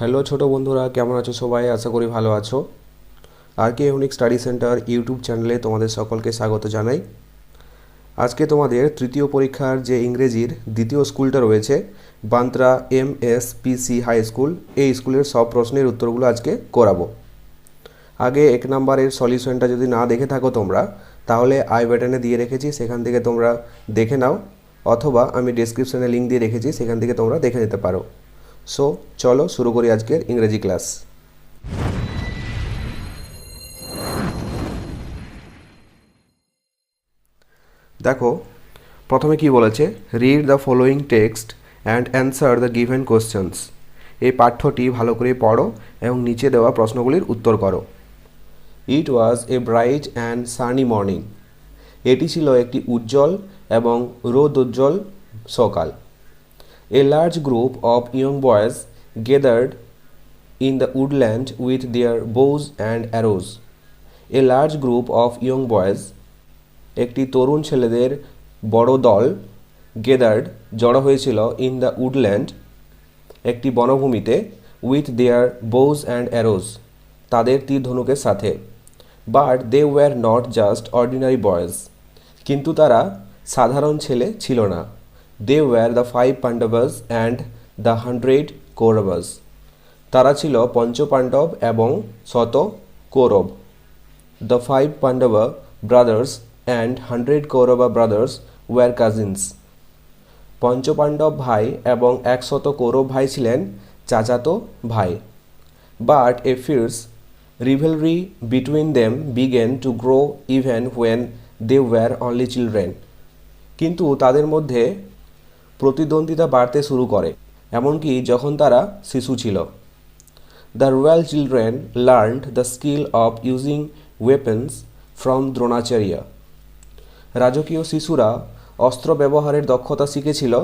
Hello ছোট বন্ধুরা, কেমন আছো সবাই? আশা করি ভালো আছো। R K Unique Study Centre YouTube চ্যানেলে তোমাদের সকলকে স্বাগত জানাই। আজকে তোমাদের তৃতীয় পরীক্ষার যে ইংরেজির দ্বিতীয় স্কুলটা রয়েছে Bandra M S PC high school, এই স্কুলের সব প্রশ্নের উত্তরগুলো আজকে করাবো। আগে এক নাম্বারের সলিউশনটা যদি না দেখে থাকো তোমরা, তাহলে আই বাটনে দিয়ে রেখেছি, সেখান থেকে তোমরা দেখে নাও, অথবা আমি ডেসক্রিপশনে লিঙ্ক দিয়ে রেখেছি, সেখান থেকে তোমরা দেখে নিতে পারো। সো চলো শুরু করি আজকের ইংরেজি ক্লাস। দেখো, প্রথমে কি বলেছে? Read the following text and answer the given questions এই পাঠ্যটি ভালো করে পড়ো এবং নিচে দেওয়া প্রশ্নগুলির উত্তর করো। It was a bright and sunny morning এটি ছিল একটি উজ্জ্বল এবং রোদোজ্জ্বল সকাল। A large group of young boys gathered in the woodland with their bows and arrows. A large group of young boys, একটি তরুণ ছেলেদের বড় দল গেদার্ড জড়ো হয়েছিল ইন দ্য উডল্যান্ড একটি বনভূমিতে with their bows and arrows তাদের তীর ধনুকের সাথে but they were not just ordinary boys কিন্তু তারা সাধারণ ছেলে ছিল না they were the five Pandavas and the hundred Kauravas তারা ছিল পঞ্চপাণ্ডব এবং শত Kaurava. The five Pandava brothers and hundred Kaurava brothers were cousins পঞ্চপাণ্ডব ভাই এবং একশত কৌরব ভাই ছিলেন চাচাতো ভাই। But a fierce rivalry between them began to grow even when they were only children কিন্তু তাদের মধ্যে প্রতিদ্বন্দ্বিতা বাড়তে শুরু করে, এমনকি যখন তারা শিশু ছিল। The royal children learned the skill of using weapons from Dronacharya রাজকীয় শিশুরা অস্ত্র ব্যবহারের দক্ষতা শিখেছিল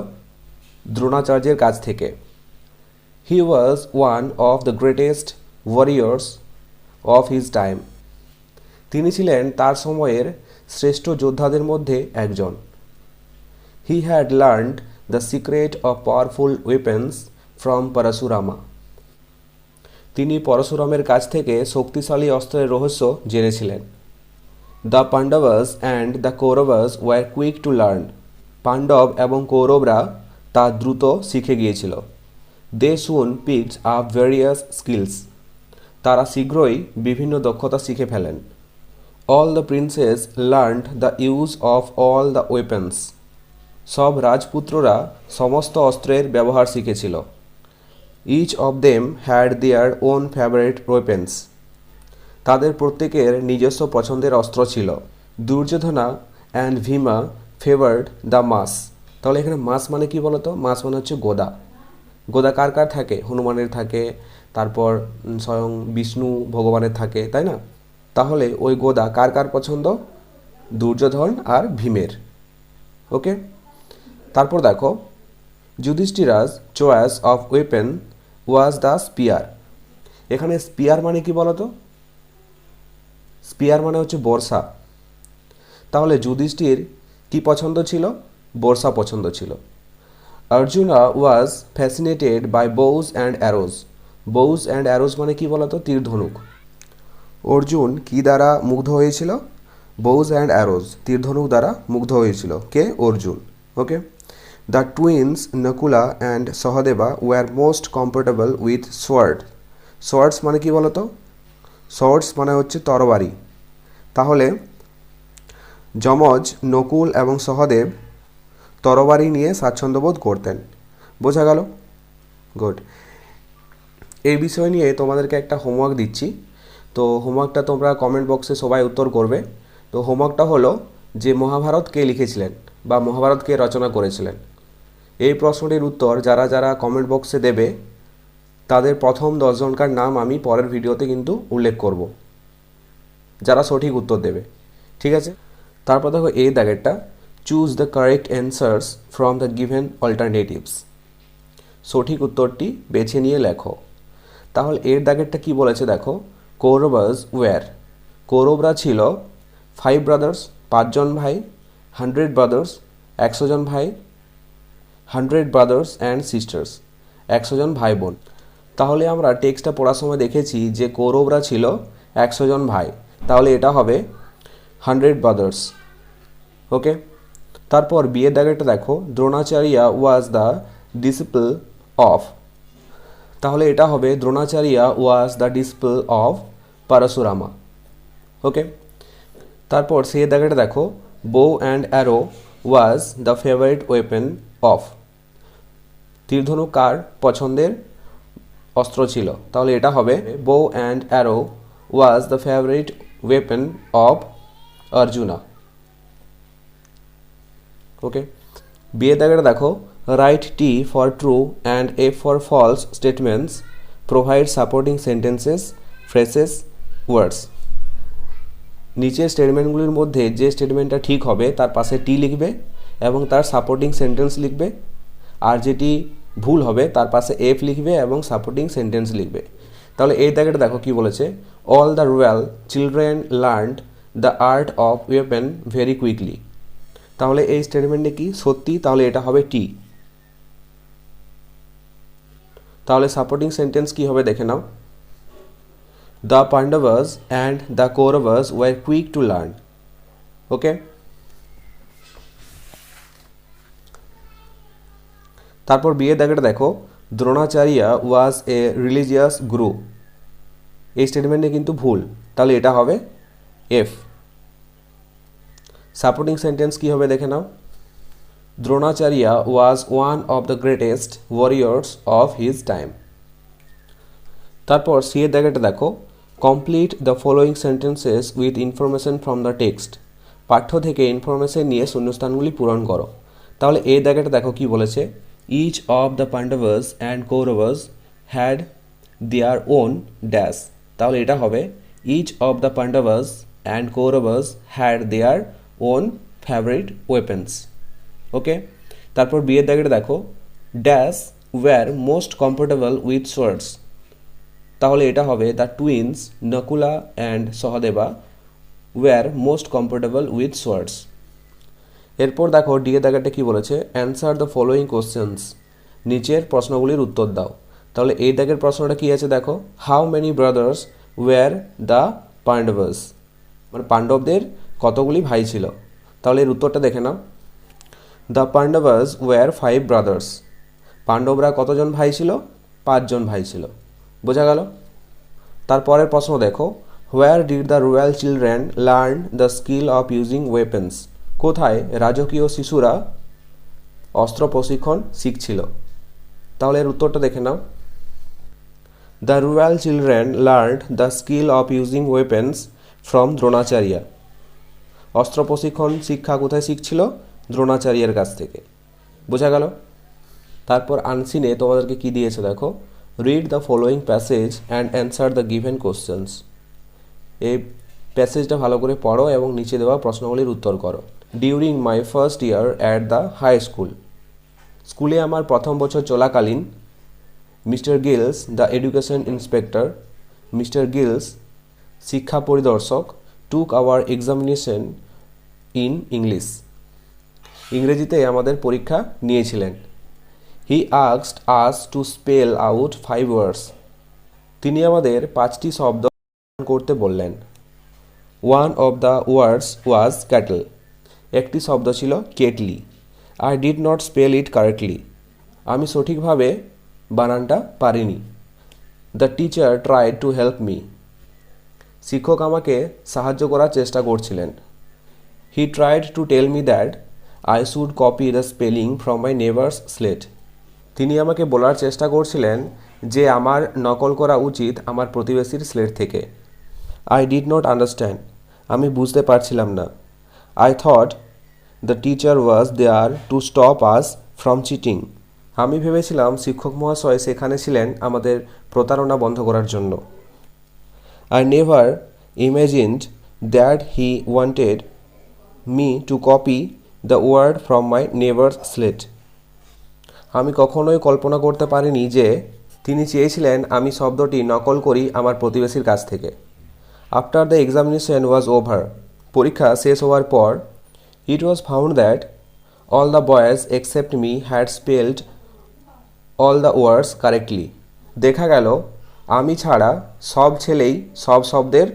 দ্রোণাচার্যের কাছ থেকে। He was one of the greatest warriors of his time তিনি ছিলেন তার সময়ের শ্রেষ্ঠ যোদ্ধাদের মধ্যে একজন। He had learned the secret of powerful weapons from Parashurama তিনি পরশুরামের কাছ থেকে শক্তিশালী অস্ত্রের রহস্য জেনেছিলেন। The Pandavas and the Kauravas were quick to learn Pandava এবং কৌরবরা তা দ্রুত শিখে গিয়েছিল। They soon picked up various skills তারা শীঘ্রই বিভিন্ন দক্ষতা শিখে ফেলেন। All the princes learned the use of all the weapons সব রাজপুত্ররা সমস্ত অস্ত্রের ব্যবহার শিখেছিল। Each of them had their own favourite weapons তাদের প্রত্যেকের নিজস্ব পছন্দের অস্ত্র ছিল। Duryodhana and Bhima favoured the mace তাহলে এখানে মাস মানে কি বলতো? মাস মানে হচ্ছে গোদা। গোদা কার কার থাকে? হনুমানের থাকে, তারপর স্বয়ং বিষ্ণু ভগবানের থাকে, তাই না? তাহলে ওই গোদা কার কার পছন্দ? দুর্যোধন আর ভীমের। ওকে তারপর দেখো, Yudhishthira's choice of weapon was the spear. এখানে স্পিয়ার মানে কি বলতো? স্পিয়ার মানে হচ্ছে বর্ষা। তাহলে যুধিষ্ঠির কি পছন্দ ছিল? বর্ষা পছন্দ ছিল। Arjuna was fascinated by bows and arrows bows and arrows মানে কি বলতো? তীর ধনুক অর্জুন কি দ্বারা মুগ্ধ হয়েছিল? বৌস অ্যান্ড অ্যারোজ তীর ধনুক দ্বারা মুগ্ধ হয়েছিল। কে? Arjun. Okay the twins Nakula and Sahadeva were most comfortable with sword swords মানে কি বলতো? সোয়ার্ডস মানে হচ্ছে তরবারি। তাহলে যমজ, নকুল এবং সহদেব তরবারি নিয়ে স্বাচ্ছন্দ্যবোধ করতেন। বোঝা গেল? গুড এই বিষয় নিয়ে তোমাদেরকে একটা হোমওয়ার্ক দিচ্ছি। তো হোমওয়ার্কটা তোমরা কমেন্ট বক্সে সবাই উত্তর করবে। তো হোমওয়ার্কটা হলো যে মহাভারত কে লিখেছিলেন বা মহাভারত কে রচনা করেছিলেন। এই প্রশ্নটির উত্তর যারা যারা কমেন্ট বক্সে দেবে, তাদের প্রথম দশজনকার নাম আমি পরের ভিডিওতে কিন্তু উল্লেখ করব। যারা সঠিক উত্তর দেবে। ঠিক আছে? তারপর দেখো এই দাগেরটা। Choose the correct answers from the given alternatives সঠিক উত্তরটি বেছে নিয়ে লেখো। তাহলে এর দাগেরটা কি বলেছে দেখো? কৌরবাস ওয়্যার কৌরবরা ছিল ফাইভ ব্রাদার্স পাঁচজন ভাই হান্ড্রেড ব্রাদার্স একশো জন ভাই হান্ড্রেড ব্রাদার্স অ্যান্ড সিস্টার্স, একশো জন ভাই বোন। তাহলে আমরা টেক্সটটা পড়ার সময় দেখেছি যে কৌরবরা ছিল একশো জন ভাই। তাহলে এটা হবে হান্ড্রেড ব্রাদার্স। ওকে? তারপর বিয়ের দাগেরটা দেখো। Dronacharya was the disciple of তাহলে এটা হবে Dronacharya was the disciple of Parashurama okay? তারপর সে দাগেটা দেখো। Bow and arrow was the favourite weapon of তীরধনু কার পছন্দের অস্ত্র ছিল? তাহলে এটা হবে bow and arrow was the favourite weapon of Arjuna. Okay বিয়ে দাগেটা দেখো write T for true and F for false statements provide supporting sentences phrases words নিচের স্টেটমেন্টগুলির মধ্যে যে স্টেটমেন্টটা ঠিক হবে, তার পাশে টি লিখবে। এবং তার সাপোর্টিং সেন্টেন্স লিখবে। আর যেটি ভুল হবে, তার পাশে এফ লিখবে এবং সাপোর্টিং সেন্টেন্স লিখবে। তাহলে এই দাগেটা দেখো কি বলেছে all the royal children learned the art of weapon very quickly তাহলে এই স্টেটমেন্টে কি? সত্যি? তাহলে এটা হবে টি তাহলে সাপোর্টিং সেন্টেন্স কি হবে দেখে নাও। The Pandavas and the Kauravas were quick to learn okay তারপর বিয়ে দাগেটা দেখো। দ্রোণাচার্যা ওয়াজ এ রিলিজিয়াস গুরু এই স্টেটমেন্টে কিন্তু ভুল। তাহলে এটা হবে এফ সাপোর্টিং সেন্টেন্স কি হবে দেখে নাও। Dronacharya was one of the greatest warriors of his time তারপর সি এর দাগেটা দেখো। Complete the following sentences with information from the text পাঠ্য থেকে ইনফরমেশন নিয়ে শূন্যস্থানগুলি পূরণ করো। তাহলে এই দাগেটা দেখো কি বলেছে? Each of the Pandavas and Kauravas had their own dash তাহলে এটা হবে each of the Pandavas and Kauravas had their own favourite weapons okay তারপর বিয়ের দাগেটা দেখো। Dash were most comfortable with swords তাহলে এটা হবে the twins Nakula and Sahadeva were most comfortable with swords এরপর দেখো ডিএ দাগাটা কি বলেছে? অ্যান্সার দ্য ফলোয়িং কোশ্চেন্স নিচের প্রশ্নগুলির উত্তর দাও। তাহলে এই দাগের প্রশ্নটা কি আছে দেখো? How many brothers were the Pandavas মানে পাণ্ডবদের কতগুলি ভাই ছিল? তাহলে এর উত্তরটা দেখে নাও। The Pandavas were five brothers পাণ্ডবরা কতজন ভাই ছিল? পাঁচজন ভাই ছিল। বোঝা গেল? তারপরের প্রশ্ন দেখো। Where did the royal children learn the skill of using weapons কোথায় রাজকীয় শিশুরা অস্ত্র প্রশিক্ষণ শিখছিল? তাহলে এর উত্তরটা দেখে নাও। The royal children learn the skill of using weapons from Dronacharya অস্ত্র প্রশিক্ষণ শিক্ষা কোথায় শিখছিল? দ্রোণাচার্যের কাছ থেকে। বোঝা গেল? তারপর আনসিনে তোমাদেরকে কি দিয়েছে দেখো? Read the following passage and answer the given questions এই প্যাসেজটা ভালো করে পড়ো এবং নিচে দেওয়া প্রশ্নগুলির উত্তর করো। During my first year at the high school স্কুলে আমার প্রথম বছর চলাকালীন, Mr Giles the education inspector Mr Giles, শিক্ষা পরিদর্শক took our examination in English ইংরেজিতে আমাদের পরীক্ষা নিয়েছিলেন। He আক্সড us to spell out five words তিনি আমাদের পাঁচটি শব্দ করতে বললেন। One of the words was kettle একটি শব্দ ছিল kettle. I did not spell it correctly আমি সঠিকভাবে বানানটা পারিনি। The teacher try to help me শিক্ষক আমাকে সাহায্য করার চেষ্টা করছিলেন। He tried to tell me that I should copy the spelling from my neighbour's slate তিনি আমাকে বলার চেষ্টা করছিলেন যে আমার নকল করা উচিত আমার প্রতিবেশীর স্লেট থেকে। আই ডিড নট আন্ডারস্ট্যান্ড আমি বুঝতে পারছিলাম না। I thought the teacher was there to stop us from cheating আমি ভেবেছিলাম শিক্ষক মহাশয় সেখানে ছিলেন আমাদের প্রতারণা বন্ধ করার জন্য। I never imagined that he wanted me to copy the word from my neighbour's slate আমি কখনোই কল্পনা করতে পারিনি যে তিনি চেয়েছিলেন আমি শব্দটি নকল করি আমার প্রতিবেশীর কাছ থেকে। After the examination was over পরীক্ষা শেষ হওয়ার পর it was found that all the boys except me had spelled all the words correctly দেখা গেল, আমি ছাড়া সব ছেলেই সব শব্দের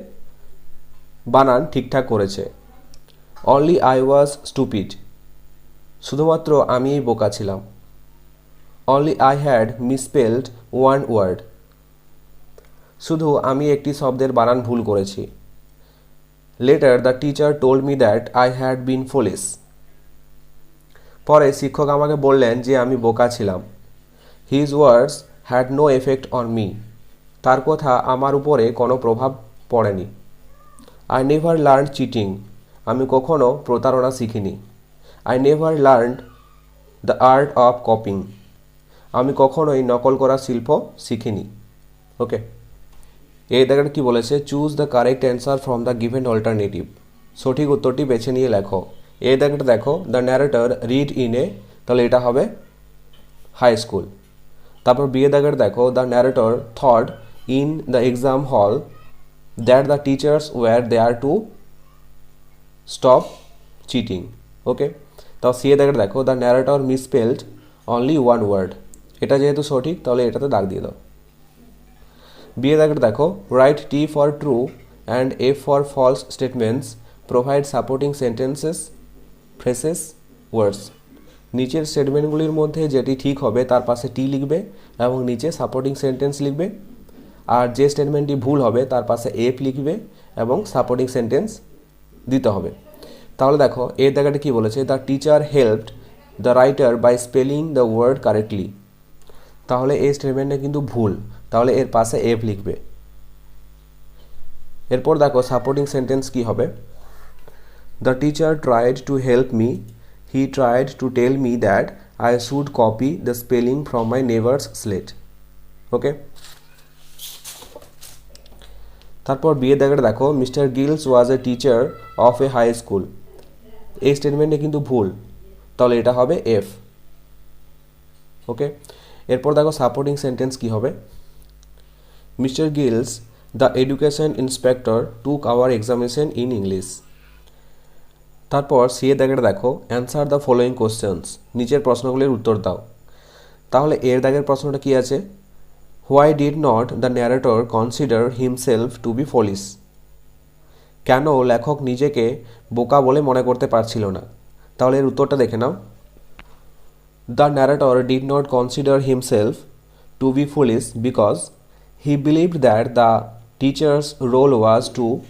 বানান ঠিকঠাক করেছে। অনলি আই ওয়াজ স্টুপিড শুধুমাত্র আমিই বোকা ছিলাম। Only I had misspelled one word শুধু আমি একটি শব্দের বানান ভুল করেছি। Later the teacher told me that I had been foolish পরে শিক্ষক আমাকে বললেন যে আমি বোকা ছিলাম। His words had no effect on me তার কথা আমার উপরে কোনো প্রভাব পড়েনি। আই নেভার লার্ন চিটিং আমি কখনো প্রতারণা শিখিনি। I never learn the art of copying আমি কখনোই নকল করা শিল্প শিখিনি। ওকে এই দেখাটা কি বলেছে choose the correct answer from the given alternative সঠিক উত্তরটি বেছে নিয়ে লেখো। এই দেখাটা দেখো the narrator read in A তাহলে এটা হবে হাই স্কুল তারপর বিয়ে দাগের দেখো the narrator thought in the exam hall that the teachers were there to stop cheating okay তাও সি দাগের দেখো the narrator misspelled only one word এটা যেহেতু সঠিক, তাহলে এটাতে দাগ দিয়ে দাও। বিয়ে দাগের দেখো write T for true and F for false statements provide supporting sentences phrases words নিচের স্টেটমেন্টগুলির মধ্যে যেটি ঠিক হবে, তার পাশে টি লিখবে এবং নিচে সাপোর্টিং সেন্টেন্স লিখবে। আর যে স্টেটমেন্টটি ভুল হবে, তার পাশে এফ লিখবে এবং সাপোর্টিং সেন্টেন্স দিতে হবে। তাহলে দেখো এর জায়গাটা কি বলেছে? The teacher helped the writer by spelling the word correctly তাহলে এই স্টেটমেন্টটা কিন্তু ভুল। তাহলে এর পাশে এফ লিখবে। এরপর দেখো সাপোর্টিং সেন্টেন্স কি হবে? The teacher tried to help me he tried to tell me that I should copy the spelling from my neighbour's slate okay তারপর বিয়ে দেখাটা দেখো Mr Giles was a teacher of a high school এই স্টেটমেন্টে কিন্তু ভুল। তাহলে এটা হবে এফ ওকে এরপর দেখো সাপোর্টিং সেন্টেন্স কি হবে? Mr Giles the education inspector took our examination in English তারপর সিএ দাগের দেখো অ্যান্সার দ্য ফলোয়িং কোশ্চেন্স নিচের প্রশ্নগুলির উত্তর দাও। তাহলে এর দাগের প্রশ্নটা কি আছে? Why did not the narrator consider himself to be foolish কেন লেখক নিজেকে বোকা বলে মনে করতে পারছিল না? তাহলে এর উত্তরটা দেখে নাও। The narrator did not consider himself to be foolish because He believed that the teacher's role was to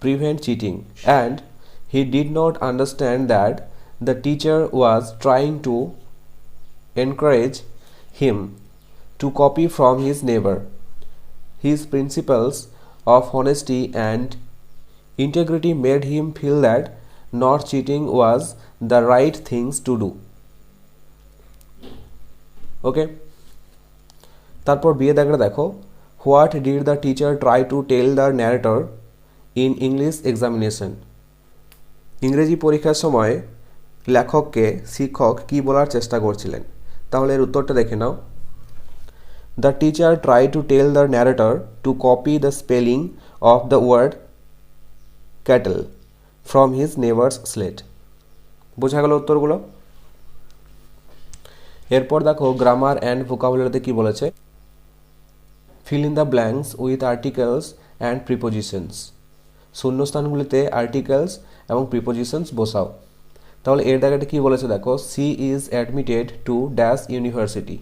prevent cheating, and he did not understand that the teacher was trying to encourage him to copy from his neighbor. His principles of honesty and integrity made him feel that not cheating was the right things to do okay তারপর বিয়ে দাগটা দেখো। What did the teacher try to tell the narrator in English examination ইংরেজি পরীক্ষার সময় লেখককে শিক্ষক কি বলার চেষ্টা করছিলেন? তাহলে এর উত্তরটা দেখে নাও। The teacher try to tell the narrator to copy the spelling of the word kettle from his neighbour's slate বোঝা গেল উত্তরগুলো? এরপর দেখো গ্রামার অ্যান্ড ভোকাবুলারিতে কি বলেছে? Fill in the blanks with articles and prepositions শূন্যস্থানগুলিতে articles এবং প্রিপোজিশনস বসাও। তাহলে এর জায়গাটা কী বলেছে দেখো she is admitted to dash university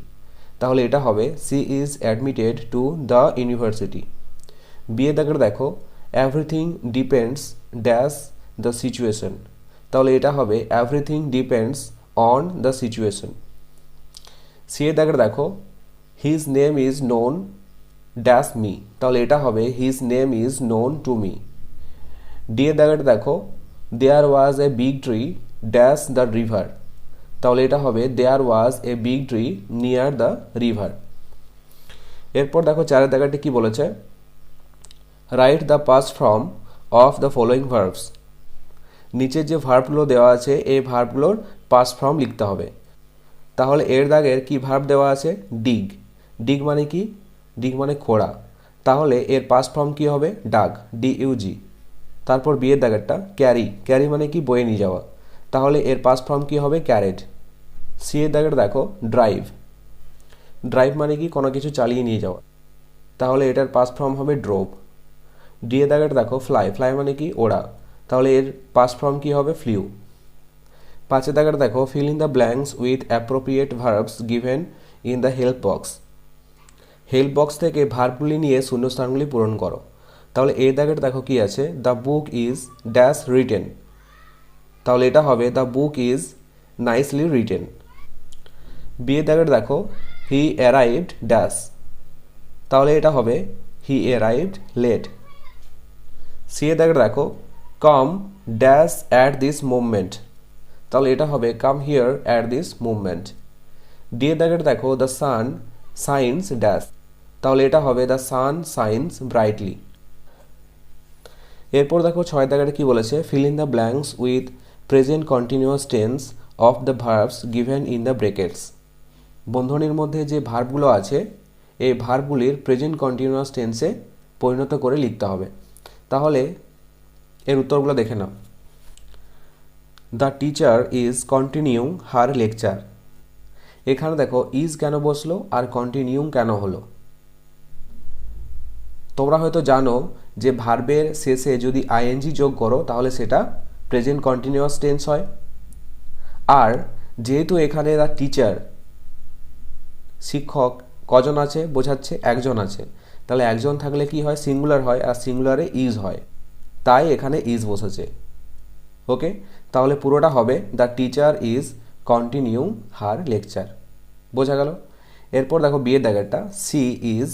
তাহলে এটা হবে she is admitted to the university বিয়ে দাগের দেখো everything depends dash the situation তাহলে এটা হবে everything depends on the situation C এ দাগের দেখো his name is known dash me তাহলে এটা হবে his name is known to me এর দাগেটা দেখো there was a big tree dash the river তাহলে এটা হবে there was a big tree near the river এরপর দেখো, চারের দাগাটি কি বলেছে? Write the past form of the following verbs নিচের যে ভার্বগুলো দেওয়া আছে, এই ভার্বগুলোর পাস ফর্ম লিখতে হবে। তাহলে এর দাগের কি ভার্ব দেওয়া আছে? ডিগ ডিগ মানে কি? ডিগ মানে খোড়া। তাহলে এর পাস ফর্ম কি হবে? ডাগ ডি ইউজি তারপর বিয়ের দাগেরটা, ক্যারি। ক্যারি মানে কি? বয়ে নিয়ে যাওয়া। তাহলে এর পাস ফর্ম কি হবে? ক্যারেট। সি এর দাগের দেখো, ড্রাইভ। ড্রাইভ মানে কি? কোনো কিছু চালিয়ে নিয়ে যাওয়া। তাহলে এটার পাস ফর্ম হবে ড্রোভ ডি এর দাগের দেখো ফ্লাই ফ্লাই মানে কি? ওড়া। তাহলে এর পাস ফর্ম কি হবে? ফ্লিউ পাঁচের দাগের দেখো fill in the blanks with appropriate verbs given in the help box help box থেকে ভার্বগুলি নিয়ে শূন্যস্থানগুলি পূরণ করো। তাহলে এই দাগের দেখো কি আছে? The book is dash written তাহলে এটা হবে the book is nicely written বিয়ে দাগের দেখো হি অ্যারাইভড ড্যাশ তাহলে এটা হবে হি অ্যারাইভড লেট সি এ দাগের দেখো come dash at this movement তাহলে এটা হবে come here at this movement D এর দাগের দেখো দ্য সান সাইন্স ড্যাশ তাহলে এটা হবে দ্য সান সাইন্স ব্রাইটলি এরপর দেখো ছয় দাগের কি বলেছে? Fill in the blanks with present continuous tense of the verbs given in the brackets বন্ধনীর মধ্যে যে ভার্বগুলো আছে, এই ভার্বগুলির প্রেজেন্ট কন্টিনিউয়াস টেন্সে পরিণত করে লিখতে হবে। তাহলে এর উত্তরগুলো দেখে নাও। The teacher is continue her lecture এখানে দেখো ইজ কেন বসল আর কন্টিনিউ কেন হলো। তোমরা হয়তো জানো যে ভার্বের শেষে যদি আইএনজি যোগ করো, তাহলে সেটা প্রেজেন্ট কন্টিনিউয়াস টেন্স হয়। আর যেহেতু এখানে দ্য টিচার শিক্ষক কজন আছে, বোঝাচ্ছে একজন আছে। তাহলে একজন থাকলে কি হয়? সিঙ্গুলার হয় আর সিঙ্গুলারে ইজ হয়। তাই এখানে ইজ বসেছে। ওকে তাহলে পুরোটা হবে the teacher is continue her lecture বোঝা গেল? এরপর দেখো বিয়ের দাগেরটা she is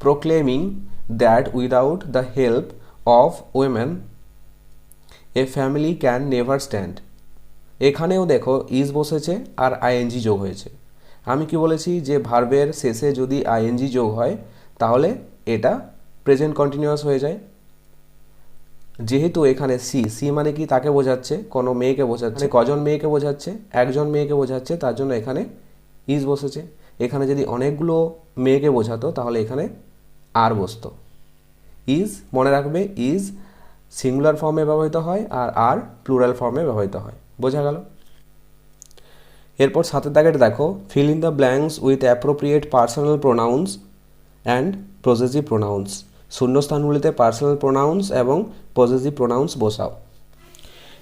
proclaiming that without the help of women a family can never stand এখানেও দেখো ইজ বসেছে আর আইএনজি যোগ হয়েছে। আমি কি বলেছি যে ভার্বের শেষে যদি আইএনজি যোগ হয়, তাহলে এটা প্রেজেন্ট কন্টিনিউয়াস হয়ে যায়। যেহেতু এখানে সি সি মানে কি তাকে বোঝাচ্ছে? কোনো মেয়েকে বোঝাচ্ছে। কজন মেয়েকে বোঝাচ্ছে? একজন মেয়েকে বোঝাচ্ছে, তার জন্য এখানে ইজ বসেছে। এখানে যদি অনেকগুলো মেয়েকে বোঝাতো, তাহলে এখানে আর বসতো। ইজ মনে রাখবে ইজ সিঙ্গুলার ফর্মে ব্যবহৃত হয় আর আর প্লুরাল ফর্মে ব্যবহৃত হয়। বোঝা গেল? এরপর সাথে দাগের দেখো fill in the blanks with appropriate personal pronouns and possessive pronouns শূন্যস্থানগুলিতে personal pronouns এবং পজেসিভ প্রোনাউন্স বসাও।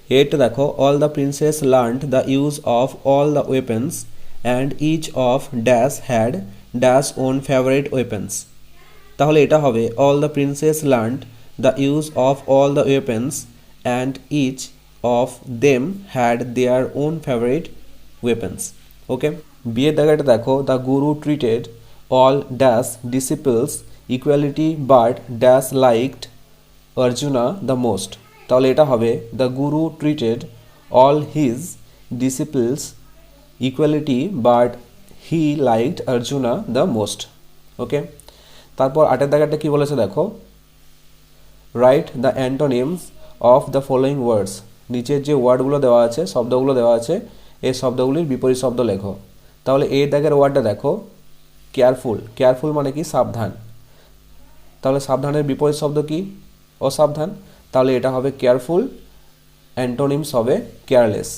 এরটা দেখো all the princess learned the use of all the weapons and each of dash had dash own favourite weapons তাহলে এটা হবে all the princess learned the use of all the weapons and each of them had their own favourite weapons okay বিয়ের দাগাটা দেখো the guru treated all dash disciples equality but dash liked Arjuna the most তাহলে এটা হবে the guru treated all his disciples equality but he liked Arjuna the most okay তারপর আটের দাগাটা কি বলেছে দেখো? Write the antonyms of the following words নিচের যে ওয়ার্ডগুলো দেওয়া আছে, শব্দগুলো দেওয়া আছে এই শব্দগুলির বিপরীত শব্দ লেখো। তাহলে এই দাগের ওয়ার্ডটা দেখো। কেয়ারফুল কেয়ারফুল মানে কি? সাবধান। তাহলে সাবধানের বিপরীত শব্দ কি? অসাবধান। তাহলে এটা হবে কেয়ারফুল অ্যান্টোনিমস হবে কেয়ারলেস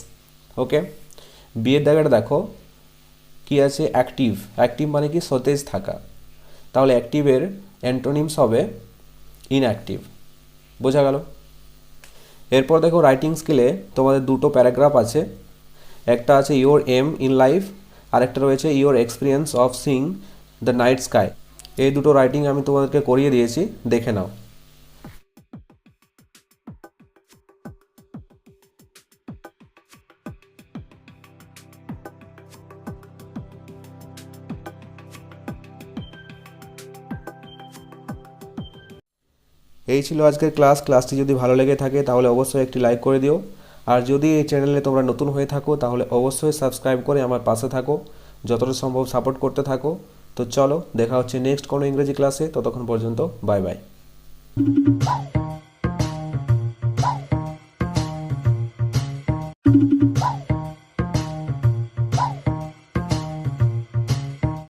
ওকে বিয়ের দাগেটা দেখো। কি আছে? অ্যাক্টিভ অ্যাক্টিভ মানে কি? সতেজ থাকা। তাহলে অ্যাক্টিভের অ্যান্টোনিমস হবে ইনঅ্যাক্টিভ বোঝা গেল? এরপর দেখো রাইটিং স্কিলে তোমাদের দুটো প্যারাগ্রাফ আছে। একটা আছে ইওর এম ইন লাইফ আর একটা রয়েছে your experience of seeing the night sky এই দুটো রাইটিং আমি তোমাদেরকে করিয়ে দিয়েছি, দেখে নাও। এই ছিল আজকের ক্লাস। ক্লাসটি যদি ভালো লেগে থাকে, তাহলে অবশ্যই একটি লাইক করে দিও। আর যদি এই চ্যানেলে তোমরা নতুন হয়ে থাকো, তাহলে অবশ্যই সাবস্ক্রাইব করে আমার পাশে থাকো। যতটা সম্ভব সাপোর্ট করতে থাকো। তো চলো, দেখা হচ্ছে নেক্সট কোনো ইংরেজি ক্লাসে। ততক্ষণ পর্যন্ত, বাই বাই।